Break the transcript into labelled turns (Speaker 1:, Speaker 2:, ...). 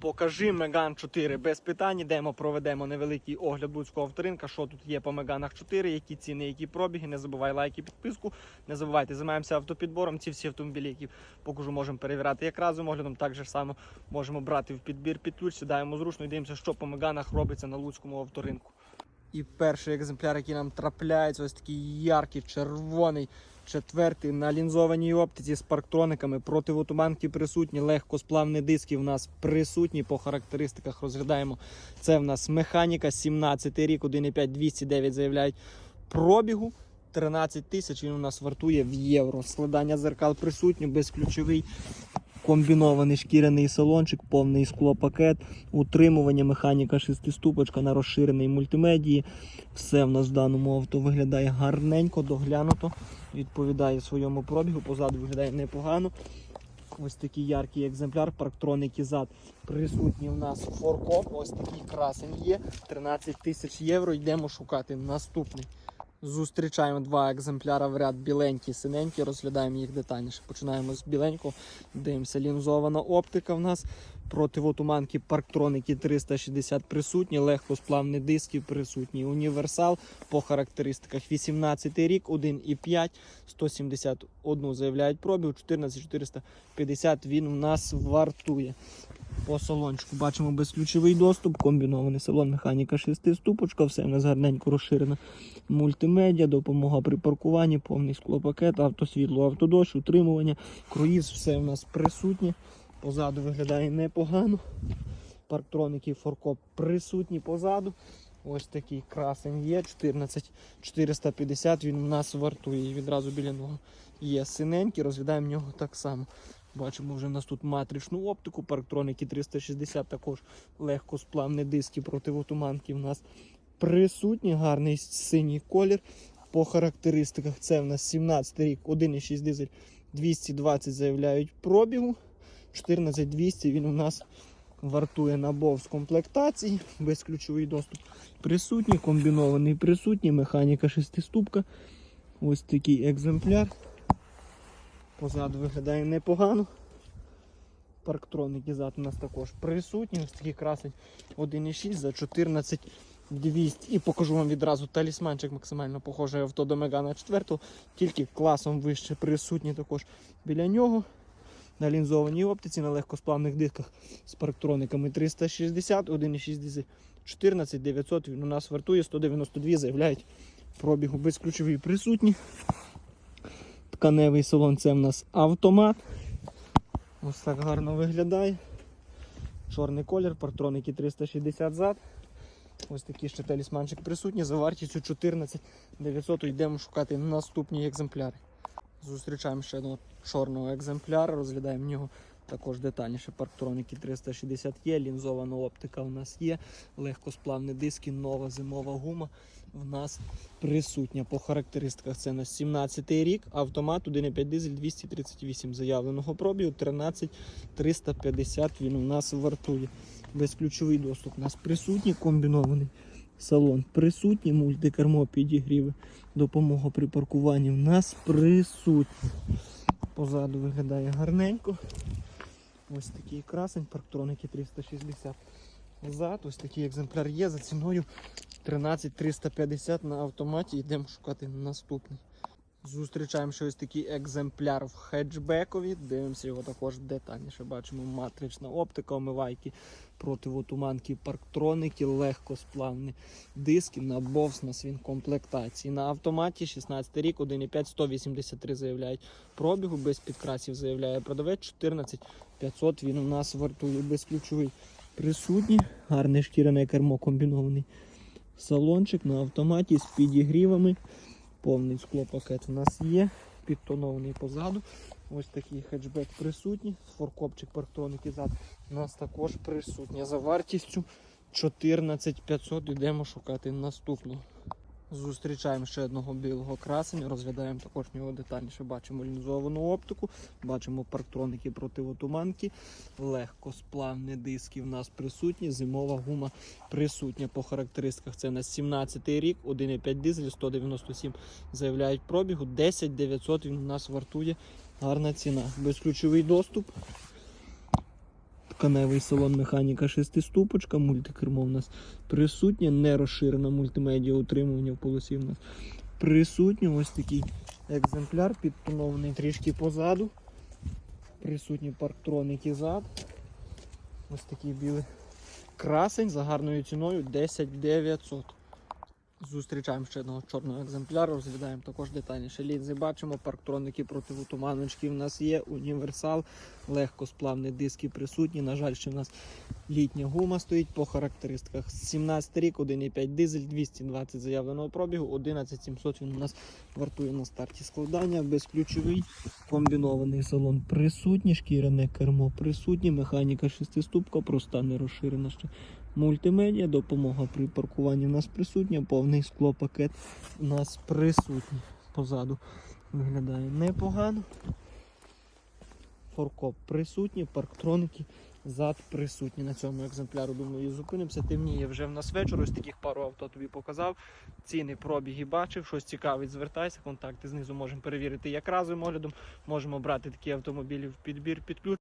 Speaker 1: Покажи Меган 4 без питань. Йдемо, проведемо невеликий огляд Луцького авторинка. Що тут є по Меганах 4, які ціни, які пробіги. Не забувай лайки, підписку. Не забувайте, займаємося автопідбором. Ці всі автомобілі, які покажу, можемо перевіряти як разом оглядом. Так же само можемо брати в підбір під ключ, сідаємо зручно і дивимося, що по Меганах робиться на Луцькому авторинку. І перший екземпляр, який нам трапляється, ось такий яркий, червоний. Четвертий на лінзованій оптиці з парктрониками, противотуманки присутні, легкосплавні диски в нас присутні по характеристиках. Розглядаємо. Це в нас механіка, 17 рік, 1,5 209 заявляють пробігу. 13 тисяч він у нас вартує в євро. Складання зеркал присутні, безключовий комбінований шкіряний салончик, повний склопакет, утримування, механіка шестиступочка на розширений мультимедії. Все в нас в даному авто виглядає гарненько, доглянуто, відповідає своєму пробігу, позаду виглядає непогано. Ось такий яркий екземпляр, парктроники зад присутні в нас форкоп. Ось такий красень є. 13 тисяч євро. Йдемо шукати наступний. Зустрічаємо два екземпляра в ряд біленькі, синенькі, розглядаємо їх детальніше. Починаємо з біленького, дивимося, лінзована оптика в нас. Противотуманки парктроники 360 присутні, легкосплавні диски присутні. Універсал по характеристиках 18 рік, 1,5, 171 заявляють пробіг, 14450 він у нас вартує. По салончику бачимо безключовий доступ, комбінований салон, механіка шестиступочка, все в нас гарненько розширено. Мультимедіа, допомога при паркуванні, повний склопакет, автосвітло, автодощ, утримування, круїз, все в нас присутнє. Позаду виглядає непогано. Парктроники форкоп присутні позаду. Ось такий красень є. 14 450 він у нас вартує. Відразу біля нього є синенький, розглядаємо нього так само. Бачимо, вже в нас тут матричну оптику, парктроники 360 також легкосплавні диски противотуманки в нас присутні. Гарний синій колір. По характеристиках це в нас 17 рік, 1,6 дизель 220 заявляють пробігу. 14200 він у нас вартує на бов з комплектації, безключовий доступ присутній, комбінований присутній, механіка шестиступка. Ось такий екземпляр. Позаду виглядає непогано. Парктроники зад у нас також присутні. Ось такий красень 1,6 за 14 200. І покажу вам відразу талісманчик максимально похожий авто до Мегана 4, тільки класом вище присутні також біля нього. На лінзованій оптиці, на легкосплавних дисках з парктрониками 360, 1,6 дизель 14 900 він у нас вартує, 192 заявляють пробігу безключовий присутні. Тканевий салон це в нас автомат. Ось так гарно виглядає. Чорний колір, партроники 360 зад. Ось такий ще талісманчик присутній. За вартістю 14 900 йдемо шукати наступні екземпляри. Зустрічаємо ще одного чорного екземпляра, розглядаємо нього також детальніше. Парктроники 360 є, лінзована оптика у нас є, легкосплавні диски, нова зимова гума в нас присутня. По характеристиках це на 17 й рік, автомат 1,5 дизель 238 заявленого пробігу, 13 350 він у нас вартує. Безключовий доступ у нас присутній, комбінований салон присутній, мультикермо підігріви, допомога при паркуванні в нас присутня. Позаду виглядає гарненько. Ось такий красень, парктроники 360 зад. Ось такий екземпляр є за ціною 13 350 на автоматі. Йдемо шукати наступний. Зустрічаємо ще ось такий екземпляр в хеджбекові. Дивимося його також детальніше. Бачимо матрична оптика, омивайки, противотуманки, парктроники, легкосплавні диски на бовс на свін комплектації. На автоматі 16 рік, 1,5, 183 заявляють пробігу, без підкрасів заявляє продавець 14 500 він у нас вартує безключовий присутній. Гарне шкіряне кермо комбінований салончик на автоматі з підігрівами. Повний склопакет у нас є, підтонований позаду. Ось такий хеджбек присутній. Форкопчик парктроники зад у нас також присутній. За вартістю 14 500 йдемо шукати наступного. Зустрічаємо ще одного білого красення, розглядаємо також нього детальніше. Бачимо лінзовану оптику, бачимо парктроники противотуманки, легкосплавні диски в нас присутні, зимова гума присутня по характеристиках. Це на 17 рік, 1,5 дизель, 197 заявляють пробігу, 10 900 він у нас вартує. Гарна ціна. Безключовий доступ. Тканевий салон механіка шестиступочка, мультикермо в нас присутнє, не розширена мультимедіа утримування в полосі в нас присутнє. Ось такий екземпляр, підтонований трішки позаду. Присутні парктроники зад. Ось такий білий красень за гарною ціною 10 900. Зустрічаємо ще одного чорного екземпляра, розглядаємо також детальніше. Лінзи бачимо, парктроники противотуманочки в нас є, універсал, легкосплавні диски присутні. На жаль, ще в нас літня гума стоїть по характеристиках. 17 рік, 1,5 дизель, 220 заявленого пробігу, 11700 він у нас вартує на старті складання, безключовий, комбінований салон присутній, шкіряне кермо присутнє, механіка шестиступка, проста не розширена ще. Мультимедіа, допомога при паркуванні у нас присутня, повний склопакет у нас присутній. Позаду виглядає непогано. Форкоп присутній, парктроники зад присутні на цьому екземпляру. Думаю, і зупинимося. Темніє вже в нас вечір. Ось таких пару авто тобі показав. Ціни, пробіги бачив, щось цікавить, звертайся. Контакти знизу можемо перевірити як разовим оглядом. Можемо брати такі автомобілі в підбір під.